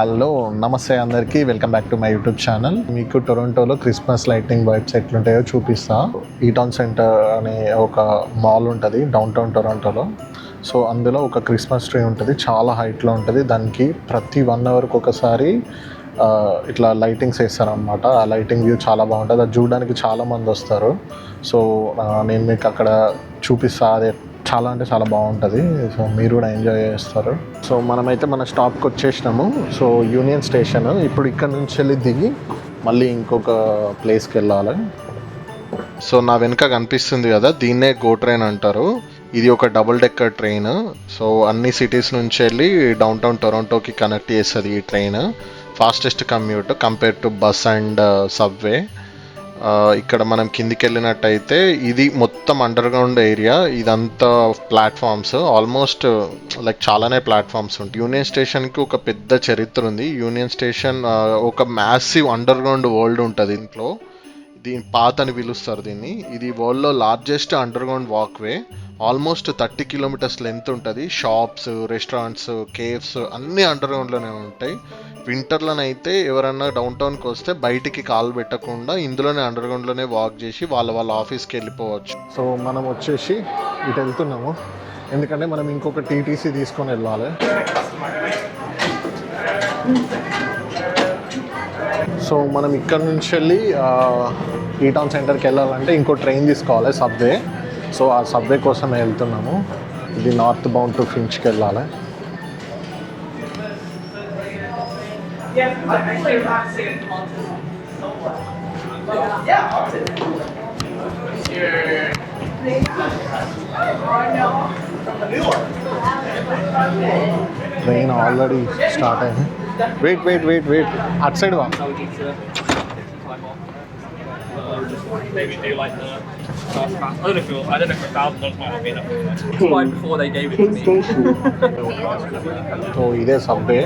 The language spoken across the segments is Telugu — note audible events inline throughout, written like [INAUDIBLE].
హలో నమస్తే అందరికీ. Welcome back to my YouTube channel మీకు టొరంటోలో క్రిస్మస్ లైటింగ్ వైబ్స్ ఎట్లుంటాయో చూపిస్తా. ఈటాన్ సెంటర్ అనే ఒక మాల్ ఉంటుంది డౌన్ టౌన్ టొరంటోలో సో అందులో ఒక క్రిస్మస్ ట్రీ ఉంటుంది చాలా హైట్లో ఉంటుంది. దానికి ప్రతి వన్ అవర్కి ఒకసారి ఇట్లా లైటింగ్స్ వేస్తారనమాట ఆ లైటింగ్ వ్యూ చాలా బాగుంటుంది. అది చూడడానికి చాలా మంది వస్తారు. సో నేను మీకు అక్కడ చూపిస్తా అది చాలా అంటే చాలా బాగుంటుంది. సో మీరు కూడా ఎంజాయ్ చేస్తారు. సో మనమైతే మన స్టాప్కి వచ్చేసినాము. సో యూనియన్ స్టేషన్ ఇప్పుడు ఇక్కడ నుంచి వెళ్ళి దిగి మళ్ళీ ఇంకొక ప్లేస్కి వెళ్ళాలి. సో నా వెనుక కనిపిస్తుంది కదా దీన్నే గో ట్రైన్ అంటారు. ఇది ఒక డబుల్ డెక్కర్ ట్రైన్ సో అన్ని సిటీస్ నుంచి వెళ్ళి డౌన్ టౌన్ టొరంటోకి కనెక్ట్ చేస్తుంది ఈ train fastest commute compare to bus and subway ఇక్కడ మనం కిందికి వెళ్ళినట్టయితే ఇది మొత్తం అండర్ గ్రౌండ్ ఏరియా ఇదంతా ప్లాట్ఫామ్స్ ఆల్మోస్ట్ లైక్ చాలానే ప్లాట్ఫామ్స్ ఉంటాయి. యూనియన్ స్టేషన్కి ఒక పెద్ద చరిత్ర ఉంది. యూనియన్ స్టేషన్ ఒక మ్యాసివ్ అండర్ గ్రౌండ్ వరల్డ్ ఉంటుంది ఇంట్లో. దీని పాత్ అని పిలుస్తారు దీన్ని. ఇది వరల్డ్లో largest underground walkway almost thirty kilometres length ఉంటుంది. షాప్స్ రెస్టారెంట్స్ కేవ్స్ అన్నీ అండర్ గ్రౌండ్లోనే ఉంటాయి. వింటర్లోనైతే ఎవరన్నా డౌన్ టౌన్కి వస్తే బయటికి కాలు పెట్టకుండా ఇందులోనే అండర్ గ్రౌండ్లోనే వాక్ చేసి వాళ్ళ వాళ్ళ ఆఫీస్కి వెళ్ళిపోవచ్చు. సో మనం వచ్చేసి ఇటు వెళ్తున్నాము. ఎందుకంటే మనం ఇంకొక టీటీసీ తీసుకొని వెళ్ళాలి. సో మనం ఇక్కడ నుంచి వెళ్ళి ఈటాన్ సెంటర్కి వెళ్ళాలంటే ఇంకో ట్రైన్ తీసుకోవాలి సబ్వే సో ఆ సబ్వే కోసం వెళ్తున్నాము. ఇది నార్త్ బౌండ్ టు ఫించ్కి వెళ్ళాలి. ట్రైన్ ఆల్రెడీ స్టార్ట్ అయింది wait wait wait wait at side వా? Maybe do like the first class. I don't know if it- I don't know if a thousand dollars might not be enough. It's like before they gave it to Next me. station, so ఇదే సబ్వే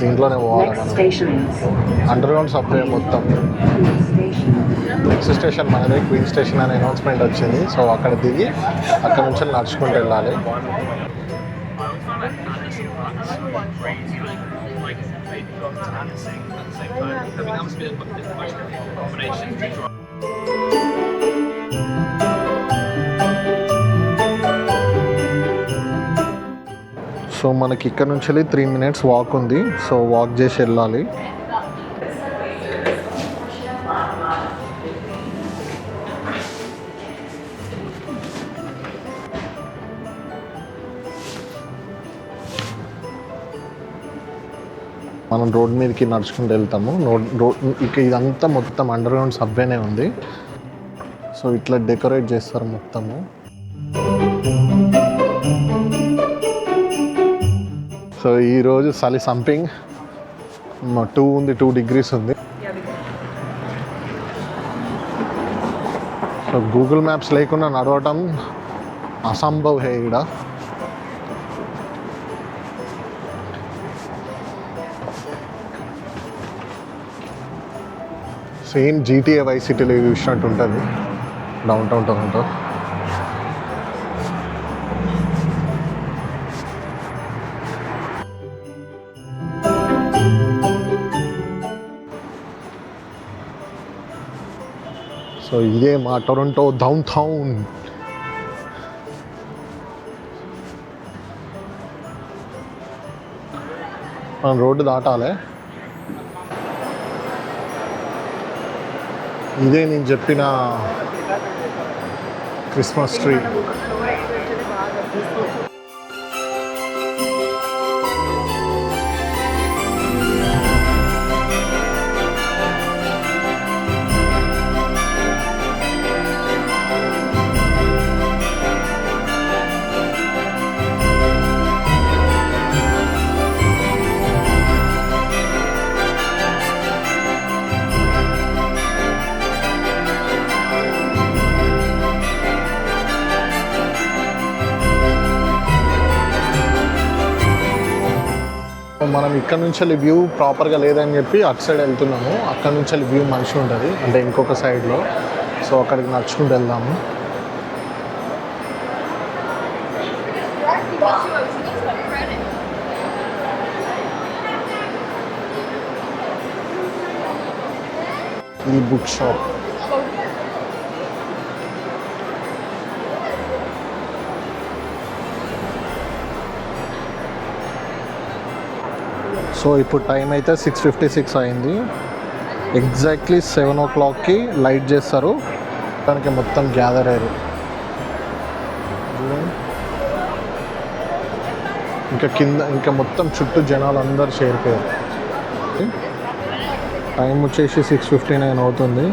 దీంట్లోనే పోవాలి మనం అండర్ గ్రౌండ్ సబ్వే మొత్తం Queen Station. నెక్స్ట్ స్టేషన్ మనదే క్వీన్ స్టేషన్ అనే అనౌన్స్మెంట్ వచ్చింది సో అక్కడ దిగి అక్కడ నుంచి నడుచుకుంటూ వెళ్ళాలి Anderson at the same time. I mean, that must be most combination so మనకి ఇక్కడ నుంచి వెళ్ళి త్రీ మినిట్స్ వాక్ ఉంది. సో వాక్ చేసి వెళ్ళాలి. మనం రోడ్ మీదకి నడుచుకుంటూ వెళ్తాము. రోడ్ రోడ్ ఇక ఇదంతా మొత్తం అండర్ గ్రౌండ్ సబ్వేనే ఉంది. సో ఇట్లా డెకరేట్ చేస్తారు మొత్తము. సో ఈరోజు చలి సంపింగ్. టూ ఉంది టూ డిగ్రీస్ ఉంది. సో గూగుల్ మ్యాప్స్ లేకుండా నడవటం అసంభవ్ హే ఇక్కడ సేమ్ జీటీఏ వై సిటీలో చూసినట్టు ఉంటుంది. డౌన్ టౌన్ టొరంటో సో ఇదే మా టొరంటో డౌన్ టౌన్ మనం రోడ్డు దాటాలి. ఇదే నేను చెప్పిన క్రిస్మస్ ట్రీ. మనం ఇక్కడ నుంచి వ్యూ వ్యూ ప్రాపర్గా లేదని చెప్పి అటు సైడ్ వెళ్తున్నాము. అక్కడ నుంచి వ్యూ మంచిగా ఉంటుంది. అంటే ఇంకొక సైడ్లో సో అక్కడికి నడుచుకుంటూ వెళ్దాము. ఈ బుక్ షాప్ సో ఇప్పుడు టైం అయితే సిక్స్ ఫిఫ్టీ సిక్స్ అయింది. ఎగ్జాక్ట్లీ సెవెన్ ఓ క్లాక్కి లైట్ చేస్తారు. దానికి మొత్తం గ్యాదర్ అయ్యారు. ఇంకా కింద ఇంకా మొత్తం చుట్టూ జనాలు అందరు చేరిపోయారు టైం వచ్చేసి సిక్స్ ఫిఫ్టీ నైన్ అవుతుంది.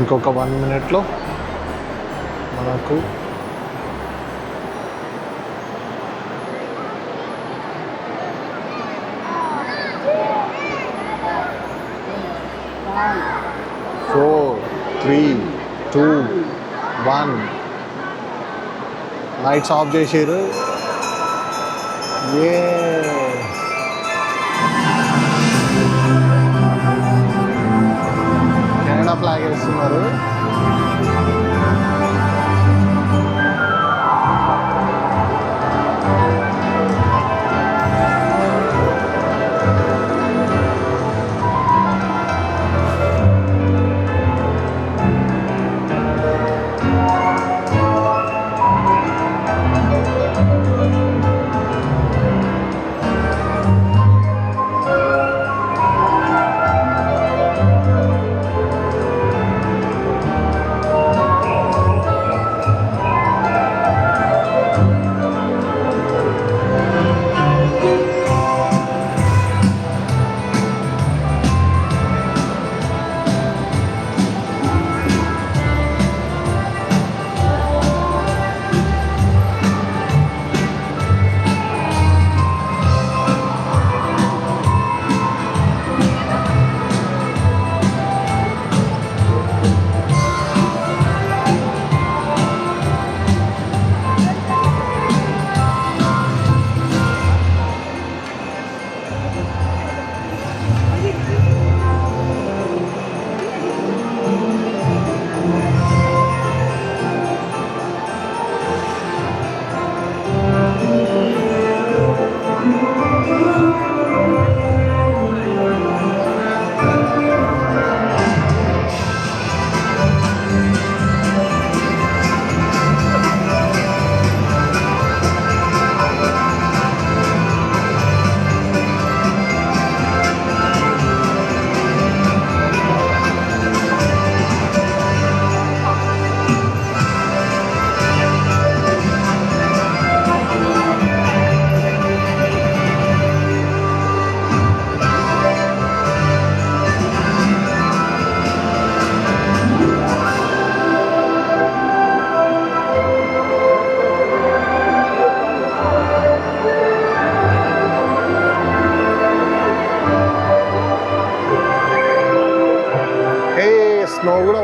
ఇంకొక వన్ మినిట్లో మనకు four three two one lights off చేసారు ఏ స్నో కూడా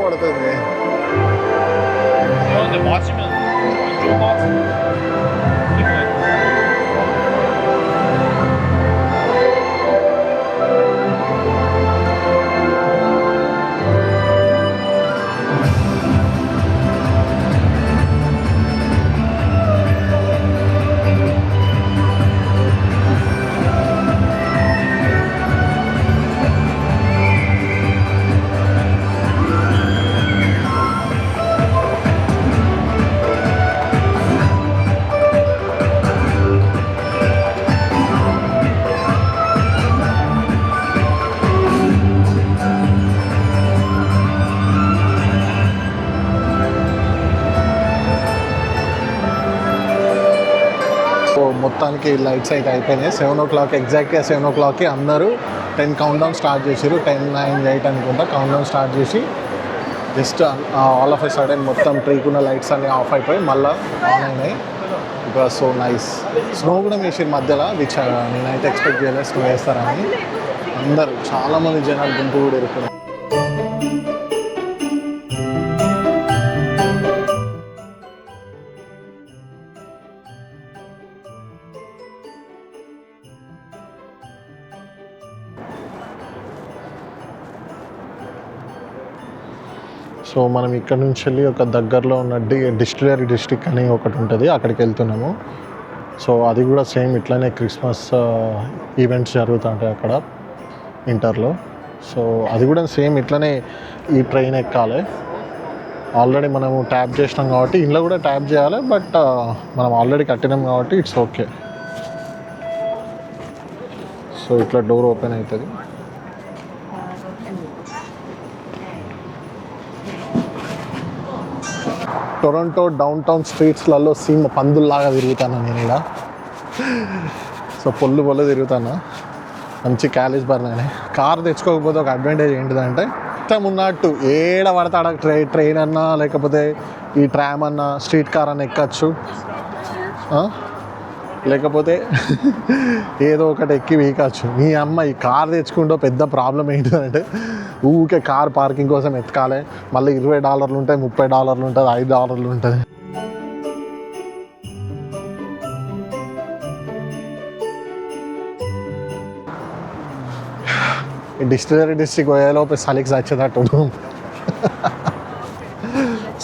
మొత్తానికి లైట్స్ అయితే అయిపోయినాయి. సెవెన్ ఓ క్లాక్ ఎగ్జాక్ట్గా సెవెన్ ఓ క్లాక్కి అందరూ టెన్ కౌంట్ డౌన్ స్టార్ట్ చేసారు టెన్ నైన్ ఎయిట్ అనుకుంటా కౌంట్ డౌన్ స్టార్ట్ చేసి just all of a sudden మొత్తం ట్రీకున్న లైట్స్ అన్నీ ఆఫ్ అయిపోయి మళ్ళీ ఆన్ అయినాయి. It was so nice snow కూడా వేసారు మధ్యలో విచ్ uh, నేనైతే ఎక్స్పెక్ట్ చేయలేదు. స్నో వేస్తారని. అందరూ చాలామంది జనాలు గుంపు కూడా ఇరుకున్నారు సో మనం ఇక్కడ నుంచి వెళ్ళి ఒక దగ్గరలో ఉన్న డి డిస్టిలరీ డిస్ట్రిక్ట్ అని ఒకటి ఉంటుంది అక్కడికి వెళ్తున్నాము. సో అది కూడా సేమ్ ఇట్లానే క్రిస్మస్ ఈవెంట్స్ జరుగుతుంటాయి అక్కడ ఇంటర్లో. సో అది కూడా సేమ్ ఇట్లనే ఈ ట్రైన్ ఎక్కాలి. ఆల్రెడీ మనము ట్యాప్ చేసినాం కాబట్టి ఇంట్లో కూడా ట్యాప్ చేయాలి బట్ మనం ఆల్రెడీ కట్టినాం కాబట్టి ఇట్స్ ఓకే. సో ఇట్లా డోర్ ఓపెన్ అవుతుంది. టొరంటో డౌన్ టౌన్ స్ట్రీట్స్లలో సీమ పందుల్లాగా తిరుగుతాను నేను ఇలా? సో పొల్లు పొల్లు తిరుగుతాను? మంచి క్యాలేజ్ బర్న్ కార్ తెచ్చుకోకపోతే ఒక అడ్వాంటేజ్ ఏంటిదంటే ఇష్టం ఉన్నట్టు ఏడ పడతాడ ట్రై ట్రైన్ అన్నా లేకపోతే ఈ ట్రామ్ అన్నా స్ట్రీట్ కార్ అన్నా ఎక్కచ్చు. లేకపోతే ఏదో ఒకటి ఎక్కి వీకచ్చు మీ అమ్మ ఈ కార్ తెచ్చుకుంటూ పెద్ద ప్రాబ్లం ఏంటిదంటే ఊకే కార్ పార్కింగ్ కోసం ఎత్తుకాలి. మళ్ళీ ఇరవై డాలర్లు ఉంటాయి ముప్పై డాలర్లు ఉంటుంది ఐదు డాలర్లు ఉంటుంది డిస్టిలరీ డిస్ట్రిక్ట్ పోయేలోపు సలిక్స్ చచ్చేటట్టు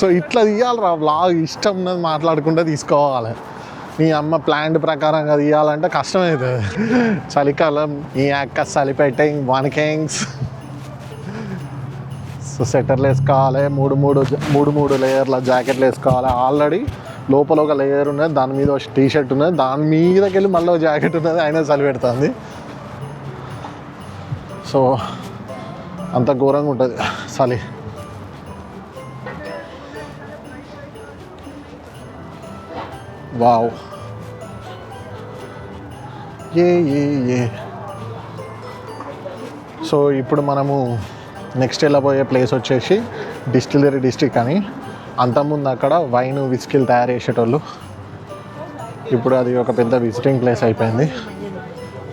సో ఇట్లా తీయాలిరా బ్లాగ్ ఇష్టం ఉన్నది మాట్లాడుకుంటే తీసుకోవాలి. మీ అమ్మ ప్లాంట్ ప్రకారంగా తీయాలంటే కష్టమవుతుంది చలికాలం ఈ అక్క చలిపెట్టింగ్ వన్ కింగ్స్ సో సెటర్లు వేసుకోవాలి మూడు మూడు మూడు మూడు లేయర్ల జాకెట్లు వేసుకోవాలి. ఆల్రెడీ లోపల ఒక లేయర్ ఉన్నది దాని మీద ఒక టీ షర్ట్ ఉన్నది దాని మీదకి వెళ్ళి మళ్ళీ ఒక జాకెట్ ఉన్నది అయినా చలి పెడుతుంది సో అంత ఘోరంగా ఉంటుంది చలి. వావ్ ఏ ఏ ఏ సో ఇప్పుడు మనము నెక్స్ట్ వెళ్ళబోయే ప్లేస్ వచ్చేసి డిస్టిలరీ డిస్ట్రిక్ట్ అని. అంతకుముందు అక్కడ వైన్ విస్కిల్ తయారు చేసేటోళ్ళు. ఇప్పుడు అది ఒక పెద్ద విజిటింగ్ ప్లేస్ అయిపోయింది.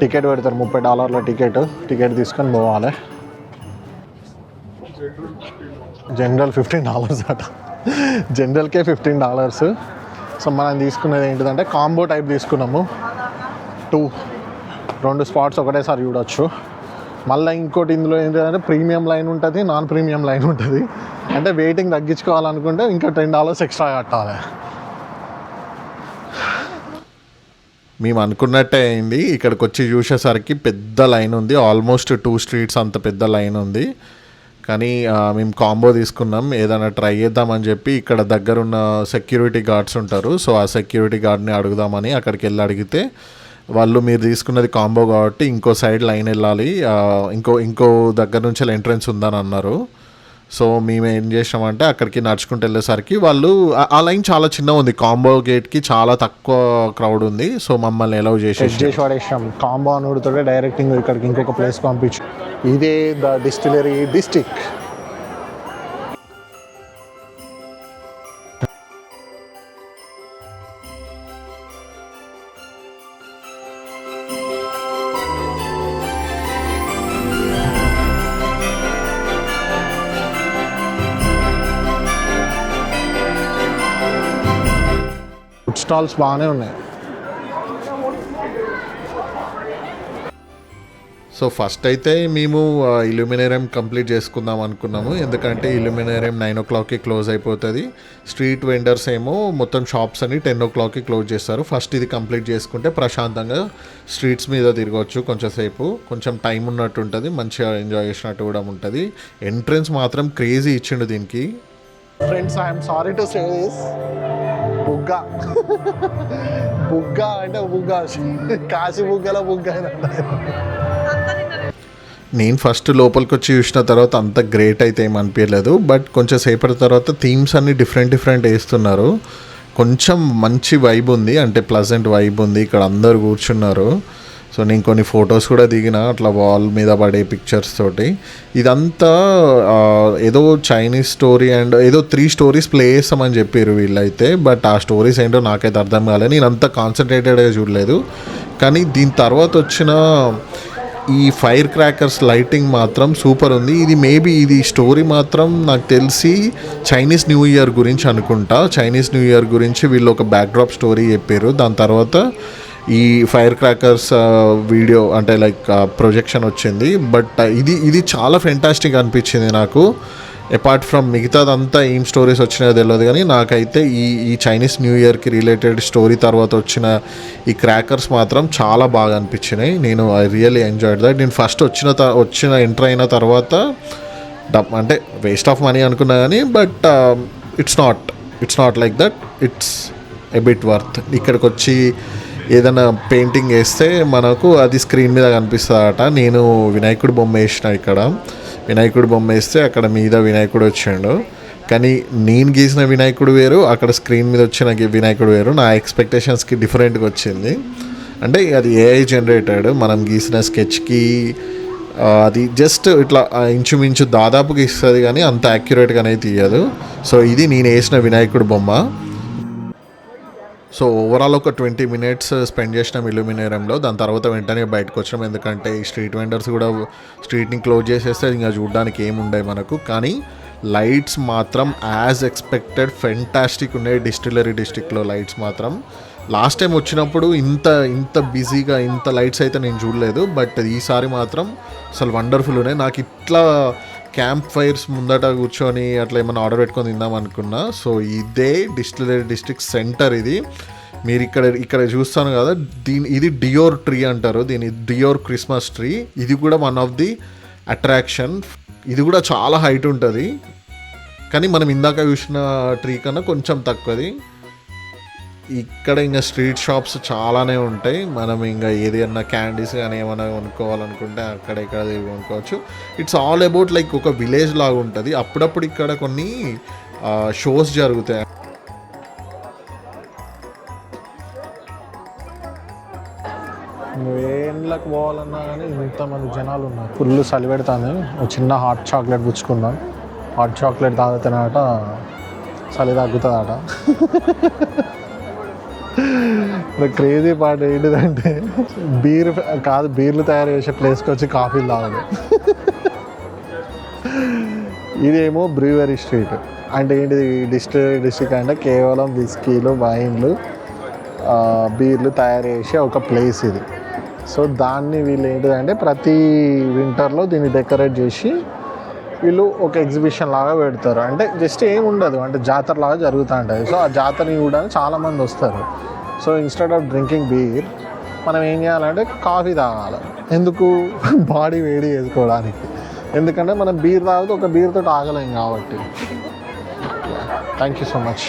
టికెట్ పెడతారు ముప్పై డాలర్ల టికెట్ టికెట్ తీసుకొని పోవాలి. జనరల్ ఫిఫ్టీన్ డాలర్స్ అట. జనరల్కే ఫిఫ్టీన్ డాలర్స్ సో మనం తీసుకున్నది ఏంటిదంటే కాంబో టైప్ తీసుకున్నాము. టూ రెండు స్పాట్స్ ఒకటేసారి చూడొచ్చు. మళ్ళీ ఇంకోటి ఇందులో ఏంటంటే ప్రీమియం లైన్ ఉంటుంది నాన్ ప్రీమియం లైన్ ఉంటుంది. అంటే వెయిటింగ్ తగ్గించుకోవాలనుకుంటే ఇంకా టెన్ డాలర్స్ ఎక్స్ట్రా కట్టాలి. మేము అనుకున్నట్టే అయింది. ఇక్కడికి వచ్చి చూసేసరికి పెద్ద లైన్ ఉంది. ఆల్మోస్ట్ టూ స్ట్రీట్స్ అంత పెద్ద లైన్ ఉంది. కానీ మేము కాంబో తీసుకున్నాం. ఏదైనా ట్రై చేద్దామని చెప్పి ఇక్కడ దగ్గరున్న సెక్యూరిటీ గార్డ్స్ ఉంటారు. సో ఆ సెక్యూరిటీ గార్డ్ని అడుగుదామని అక్కడికి వెళ్ళి అడిగితే వాళ్ళు మీరు తీసుకున్నది కాంబో కాబట్టి ఇంకో సైడ్ లైన్ వెళ్ళాలి. ఇంకో ఇంకో దగ్గర నుంచి ఎంట్రన్స్ ఉందని అన్నారు. సో మేము ఏం చేసామంటే అక్కడికి నడుచుకుంటూ వెళ్ళేసరికి వాళ్ళు ఆ- లైన్ చాలా చిన్న ఉంది. కాంబో గేట్కి చాలా తక్కువ క్రౌడ్ ఉంది. సో మమ్మల్ని ఎలవ్ చేసి చేసి కాంబో అనుడితో డైరెక్టింగ్ ఇక్కడికి ఇంకొక ప్లేస్ పంపించు ఇదే ద డిస్టిలరీ డిస్టిక్ స్టాల్స్ బాగానే ఉన్నాయి. సో ఫస్ట్ అయితే మేము ఇల్యూమినేరియం కంప్లీట్ చేసుకుందాం అనుకున్నాము. ఎందుకంటే ఇల్యూమినేరియం నైన్ ఓ క్లాక్కి క్లోజ్ అయిపోతుంది. స్ట్రీట్ వెండర్స్ ఏమో మొత్తం షాప్స్ అని టెన్ ఓ క్లాక్కి క్లోజ్ చేస్తారు. ఫస్ట్ ఇది కంప్లీట్ చేసుకుంటే ప్రశాంతంగా స్ట్రీట్స్ మీద తిరగవచ్చు కొంచెంసేపు కొంచెం టైం ఉన్నట్టు ఉంటుంది. మంచిగా ఎంజాయ్ చేసినట్టు కూడా ఉంటుంది. ఎంట్రన్స్ మాత్రం క్రేజీ ఇచ్చిండు దీనికి. Friends I'm sorry to say this బుగ్గ. బుగ్గ అంటే బుగ్గ. కాశీ బుగ్గల బుగ్గ నేను ఫస్ట్ లోపలికి వచ్చి చూసిన తర్వాత అంత గ్రేట్ అయితే ఏం అనిపించలేదు. బట్ కొంచెం సేపటి తర్వాత థీమ్స్ అన్ని డిఫరెంట్ డిఫరెంట్ వేస్తున్నారు. కొంచెం మంచి వైబ్ ఉంది. అంటే ప్లజెంట్ వైబ్ ఉంది. ఇక్కడ అందరు కూర్చున్నారు. సో నేను కొన్ని ఫొటోస్ కూడా దిగిన అట్లా వాల్ మీద పడే పిక్చర్స్ తోటి. ఇదంతా ఏదో చైనీస్ స్టోరీ అండ్ ఏదో త్రీ స్టోరీస్ ప్లే చేస్తామని చెప్పారు వీళ్ళైతే బట్ ఆ స్టోరీస్ ఏంటో నాకైతే అర్థం కాలేదు నేను అంత కాన్సన్ట్రేటెడ్గా చూడలేదు. కానీ దీని తర్వాత వచ్చిన ఈ ఫైర్ క్రాకర్స్ లైటింగ్ మాత్రం సూపర్ ఉంది. ఇది మేబీ ఇది స్టోరీ మాత్రం నాకు తెలిసి చైనీస్ న్యూ ఇయర్ గురించి అనుకుంటా. చైనీస్ న్యూ ఇయర్ గురించి వీళ్ళు ఒక బ్యాక్డ్రాప్ స్టోరీ చెప్పారు. దాని తర్వాత ఈ ఫైర్ క్రాకర్స్ వీడియో అంటే లైక్ ప్రొజెక్షన్ వచ్చింది. బట్ ఇది ఇది చాలా ఫెంటాస్టిక్ అనిపించింది నాకు. అపార్ట్ ఫ్రమ్ మిగతాదంతా ఏం స్టోరీస్ వచ్చినాయో తెలియదు కానీ నాకైతే ఈ ఈ చైనీస్ న్యూ ఇయర్కి రిలేటెడ్ స్టోరీ తర్వాత వచ్చిన ఈ క్రాకర్స్ మాత్రం చాలా బాగా అనిపించినాయి. నేను ఐ రియల్లీ ఎంజాయ్డ్ దట్ నేను ఫస్ట్ వచ్చిన త- వచ్చిన ఎంటర్ అయిన తర్వాత డబ్ అంటే వేస్ట్ ఆఫ్ మనీ అనుకున్నా కానీ but it's not it's not like that it's a bit worth ఇక్కడికి వచ్చి ఏదైనా పెయింటింగ్ వేస్తే మనకు అది స్క్రీన్ మీద కనిపిస్తుందట. నేను వినాయకుడి బొమ్మ వేసిన ఇక్కడ. వినాయకుడి బొమ్మ వేస్తే అక్కడ మీద వినాయకుడు వచ్చాడు. కానీ నేను గీసిన వినాయకుడు వేరు అక్కడ స్క్రీన్ మీద వచ్చిన వినాయకుడు వేరు. నా ఎక్స్పెక్టేషన్స్కి డిఫరెంట్గా వచ్చింది. అంటే అది ఏఐ జనరేటెడ్ మనం గీసిన స్కెచ్కి అది జస్ట్ ఇట్లా ఇంచుమించు దాదాపుగా ఇస్తుంది కానీ అంత యాక్యురేట్గా అనేది తీయదు. సో ఇది నేను వేసిన వినాయకుడు బొమ్మ. సో ఓవరాల్ ఒక ట్వంటీ మినిట్స్ స్పెండ్ చేసినాం ఇల్యూమినేరంలో దాని తర్వాత వెంటనే బయటకు వచ్చినాం ఎందుకంటే ఈ స్ట్రీట్ వెండర్స్ కూడా స్ట్రీట్ని క్లోజ్ చేసేస్తే ఇంకా చూడడానికి ఏముండే మనకు. కానీ లైట్స్ మాత్రం యాజ్ ఎక్స్పెక్టెడ్ ఫెంటాస్టిక్ ఉన్నాయి డిస్టిలరీ డిస్టిక్లో లైట్స్ మాత్రం. లాస్ట్ టైం వచ్చినప్పుడు ఇంత ఇంత బిజీగా ఇంత లైట్స్ అయితే నేను చూడలేదు. బట్ ఈసారి మాత్రం అసలు వండర్ఫుల్ ఉన్నాయి. నాకు ఇట్లా క్యాంప్ ఫైర్స్ ముందట కూర్చొని అట్లా ఏమైనా ఆర్డర్ పెట్టుకొని తిందాం అనుకున్నా. సో ఇదే డిస్టిలరీ డిస్ట్రిక్ట్ సెంటర్ ఇది. మీరు ఇక్కడ ఇక్కడ చూస్తాను కదా దీని ఇది డియోర్ ట్రీ అంటారు. దీని డియోర్ క్రిస్మస్ ట్రీ. ఇది కూడా వన్ ఆఫ్ ది అట్రాక్షన్ ఇది కూడా చాలా హైట్ ఉంటుంది. కానీ మనం ఇందాక చూసిన ట్రీ కన్నా కొంచెం తక్కువది. ఇక్కడ ఇంకా స్ట్రీట్ షాప్స్ చాలానే ఉంటాయి. మనం ఇంకా ఏదైనా క్యాండీస్ కానీ ఏమైనా కొనుక్కోవాలనుకుంటే అక్కడ ఇక్కడ కొనుక్కోవచ్చు. ఇట్స్ ఆల్ అబౌట్ లైక్ ఒక విలేజ్ లాగా ఉంటుంది. అప్పుడప్పుడు ఇక్కడ కొన్ని షోస్ జరుగుతాయి. నువ్వేళ్ళకి పోవాలన్నా కానీ ఇంతమంది జనాలు ఉన్నారు. ఫుల్ చలి పెడతాను ఒక చిన్న హాట్ చాక్లెట్ పుచ్చుకున్నాం హాట్ చాక్లెట్ తాగుతున్నట చలి తగ్గుతుందట. క్రేజీ పార్ట్ ఏంటిదంటే బీర్ కాదు బీర్లు తయారు చేసే ప్లేస్కి వచ్చి కాఫీలు తాగదు ఇదేమో బ్రూవరీ స్ట్రీట్ అంటే ఏంటిది? డిస్టిలరీ డిస్ట్రిక్ట్ అంటే కేవలం విస్కీలు వైన్లు బీర్లు తయారు చేసే ఒక ప్లేస్ ఇది. సో దాన్ని వీళ్ళు ఏంటిదంటే ప్రతి వింటర్లో దీన్ని డెకరేట్ చేసి వీళ్ళు ఒక ఎగ్జిబిషన్ లాగా పెడతారు. అంటే జస్ట్ ఏం ఉండదు. అంటే జాతర లాగా జరుగుతూ ఉంటుంది సో ఆ జాతరని చూడడానికి చాలామంది వస్తారు. So instead of drinking beer మనం ఏం చేయాలంటే కాఫీ తాగాలి. ఎందుకు? [LAUGHS] బాడీ వేడి చేసుకోవడానికి. ఎందుకంటే మనం బీర్ తాగితే ఒక బీర్తో ఆగలేం కాబట్టి. Thank you so much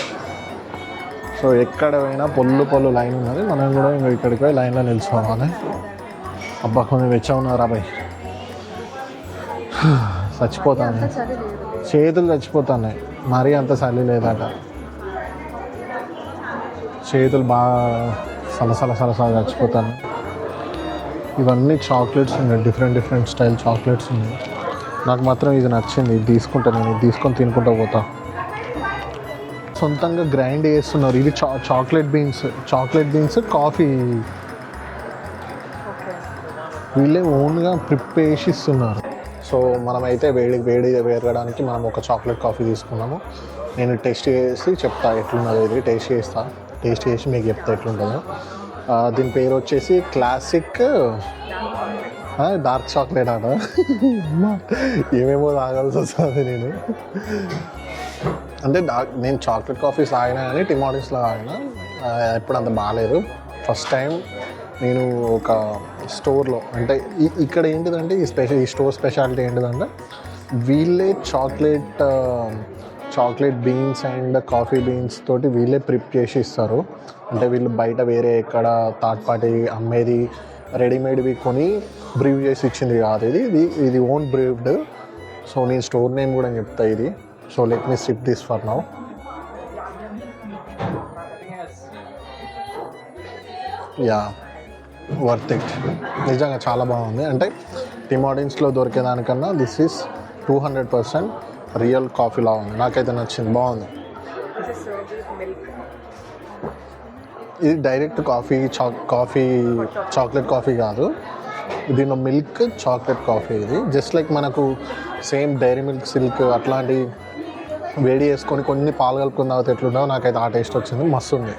so ఎక్కడ పోయినా పొల్లు పొల్లు లైన్ ఉన్నది. మనం కూడా ఇంకా ఇక్కడికి పోయి లైన్లో నిల్చోవాలి. అబ్బా కొంచెం వెచ్చ ఉన్నారా బాయ్ [SIGHS] చచ్చిపోతాను. చేతులు చచ్చిపోతున్నాయి. మరీ అంత చలి లేదట. చేతులు బాగా సలసల సలసల చచ్చిపోతాను. ఇవన్నీ చాక్లెట్స్ ఉన్నాయి. డిఫరెంట్ డిఫరెంట్ స్టైల్ చాక్లెట్స్ ఉన్నాయి. నాకు మాత్రం ఇది నచ్చింది. ఇది తీసుకుంటా నేను. ఇది తీసుకొని తినుకుంటా పోతా. సొంతంగా గ్రైండ్ చేస్తున్నారు. ఇది చా chocolate beans. Chocolate beans coffee. వీళ్ళే ఓన్గా ప్రిపేర్ చేసి ఇస్తున్నారు సో మనమైతే వేడి వేడి వేరడానికి మనం ఒక చాక్లెట్ కాఫీ తీసుకున్నాము. నేను టేస్ట్ చేసి చెప్తా ఎట్లున్నది ఇది టేస్ట్ చేస్తాను టేస్ట్ చేసి మీకు చెప్తా ఎట్లుంటుందో. దీని పేరు వచ్చేసి క్లాసిక్ డార్క్ చాక్లెట్ అట ఏమేమో తాగాల్సి వస్తుంది నేను. అంటే డార్క్ నేను చాక్లెట్ కాఫీస్ తాగినా కానీ టిమాటిస్లో తాగినా ఎప్పుడు అంత బాగాలేదు. ఫస్ట్ టైం నేను ఒక స్టోర్లో అంటే ఇక్కడ ఏంటిదంటే ఈ స్పెషల్ ఈ స్టోర్ స్పెషాలిటీ ఏంటిదంటే వీళ్ళే chocolate chocolate beans and coffee beans తోటి వీళ్ళే ప్రిప్ చేసి ఇస్తారు. అంటే వీళ్ళు బయట వేరే ఎక్కడ థర్డ్ పార్టీ అమ్మేది రెడీమేడ్వి కొని బ్రీవ్ చేసి ఇచ్చింది కాదు ఇది. ఇది ఇది ఓన్ బ్రీవ్డ్. సో నేను స్టోర్ నేమ్ కూడా చెప్తా ఇది. So let me sip this for now. Yeah worth it. నిజంగా చాలా బాగుంది. అంటే టిమాటిన్స్లో దొరికేదానికన్నా this is two hundred percent real coffee లా ఉంది. నాకైతే నచ్చింది. బాగుంది. ఇది డైరెక్ట్ కాఫీ చా కాఫీ చాక్లెట్ కాఫీ కాదు. దీనిలో మిల్క్ చాక్లెట్ కాఫీ ఇది. జస్ట్ లైక్ మనకు సేమ్ డైరీ మిల్క్ సిల్క్ అట్లాంటి వేడి చేసుకొని కొన్ని పాలు కలుపుకున్న తర్వాత ఎట్లుండో నాకైతే ఆ టేస్ట్ వచ్చింది. మస్తు ఉంది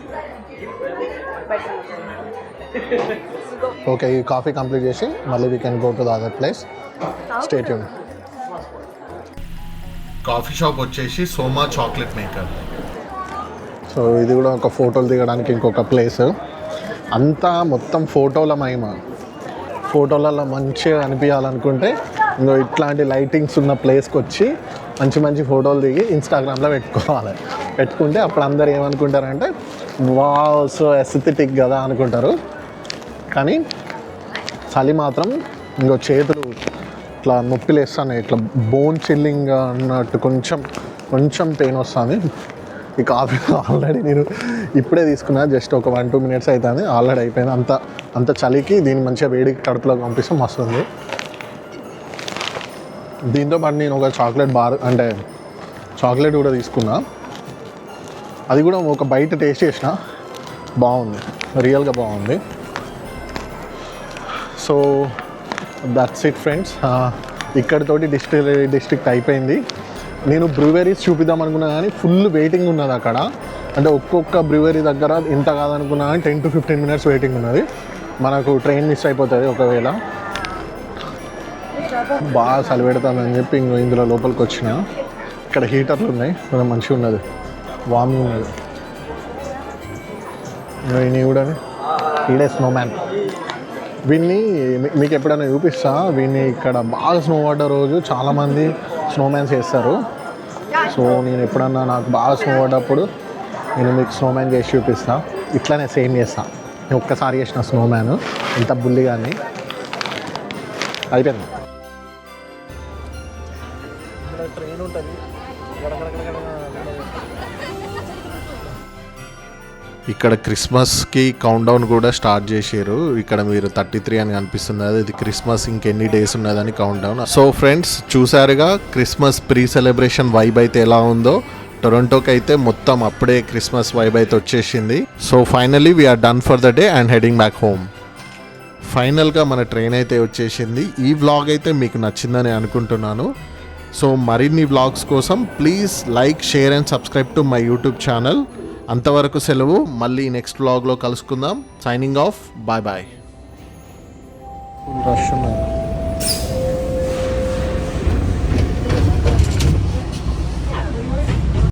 ఓకే [LAUGHS] ఈ కాఫీ కంప్లీట్ చేసి మళ్ళీ we can go to the other place state coffee shop వచ్చేసి సోమా చాక్లెట్ మేకర్. సో ఇది కూడా ఒక ఫోటోలు దిగడానికి ఇంకొక ప్లేస్. అంతా మొత్తం ఫోటోల మహిమ. ఫోటోలలో మంచిగా అనిపించాలనుకుంటే ఇంకో ఇట్లాంటి లైటింగ్స్ ఉన్న ప్లేస్కి వచ్చి మంచి మంచి ఫోటోలు దిగి ఇన్స్టాగ్రామ్లో పెట్టుకోవాలి. పెట్టుకుంటే అప్పుడు అందరు ఏమనుకుంటారంటే వా సో ఎస్థెటిక్ కదా అనుకుంటారు. కానీ చలి మాత్రం ఇంకో చేతులు ఇట్లా నొప్పి లేస్తాను ఇట్లా బోన్ చిల్లింగ్ అన్నట్టు కొంచెం కొంచెం పెయిన్ వస్తుంది. ఈ కాఫీ ఆల్రెడీ [LAUGHS] నేను ఇప్పుడే తీసుకున్నా జస్ట్ ఒక వన్ టూ మినిట్స్ అవుతుంది ఆల్రెడీ అయిపోయింది. అంత అంత చలికి దీన్ని మంచిగా వేడికి కడుపులోకి పంపిస్తే మస్తు ఉంది దీంతో పాటు నేను ఒక చాక్లెట్ బార్ అంటే చాక్లెట్ కూడా తీసుకున్నా. అది కూడా ఒక బయట టేస్ట్ చేసిన. బాగుంది. రియల్గా బాగుంది. సో దట్స్ ఇట్ ఫ్రెండ్స్ ఇక్కడితోటి డిస్ట్రిక్ట్ డిస్ట్రిక్ట్ అయిపోయింది. నేను బ్రూవెరీస్ చూపిద్దాం అనుకున్నా కానీ ఫుల్ వెయిటింగ్ ఉన్నది అక్కడ. అంటే ఒక్కొక్క బ్రూవెరీ దగ్గర ఇంత కాదనుకున్నా కానీ ten to fifteen minutes waiting ఉన్నది. మనకు ట్రైన్ మిస్ అయిపోతుంది ఒకవేళ. బాగా చలి పెడతానని చెప్పి ఇంకో ఇందులో లోపలికి వచ్చిన. ఇక్కడ హీటర్లు ఉన్నాయి. కొంచెం మంచిగా ఉన్నది. వార్మింగ్ ఉన్నది. ఈయన కూడా ఈడే స్నోమ్యాన్ వీన్ని మీకు ఎప్పుడైనా చూపిస్తా? వీన్ని ఇక్కడ బాగా స్నో పడ్డ రోజు చాలామంది స్నోమ్యాన్స్ చేస్తారు. సో నేను ఎప్పుడన్నా నాకు బాగా స్నో పడ్డప్పుడు నేను మీకు స్నోమ్యాన్ చేసి చూపిస్తా. ఇట్లానే సేమ్ చేస్తా. నేను ఒక్కసారి చేసిన స్నోమ్యాన్ ఎంత బుల్లి కానీ అయిపోయింది. ఇక్కడ క్రిస్మస్కి కౌంట్ డౌన్ కూడా స్టార్ట్ చేశారు. ఇక్కడ మీరు థర్టీ త్రీ అని కనిపిస్తుంది అది ఇది క్రిస్మస్ ఇంకెన్ని డేస్ ఉన్నదని కౌంట్ డౌన్ సో ఫ్రెండ్స్ చూసారుగా క్రిస్మస్ ప్రీ సెలబ్రేషన్ వైబ్ అయితే ఎలా ఉందో. టొరంటోకి అయితే మొత్తం అప్పుడే క్రిస్మస్ వైబ్ అయితే వచ్చేసింది. So finally we're done for the day and heading back home ఫైనల్గా మన ట్రైన్ అయితే వచ్చేసింది. ఈ వ్లాగ్ అయితే మీకు నచ్చిందని అనుకుంటున్నాను. సో మరిన్ని వ్లాగ్స్ కోసం please like share and subscribe to my YouTube channel అంతవరకు సెలవు. మళ్ళీ నెక్స్ట్ బ్లాగ్లో కలుసుకుందాం. Signing off bye bye rush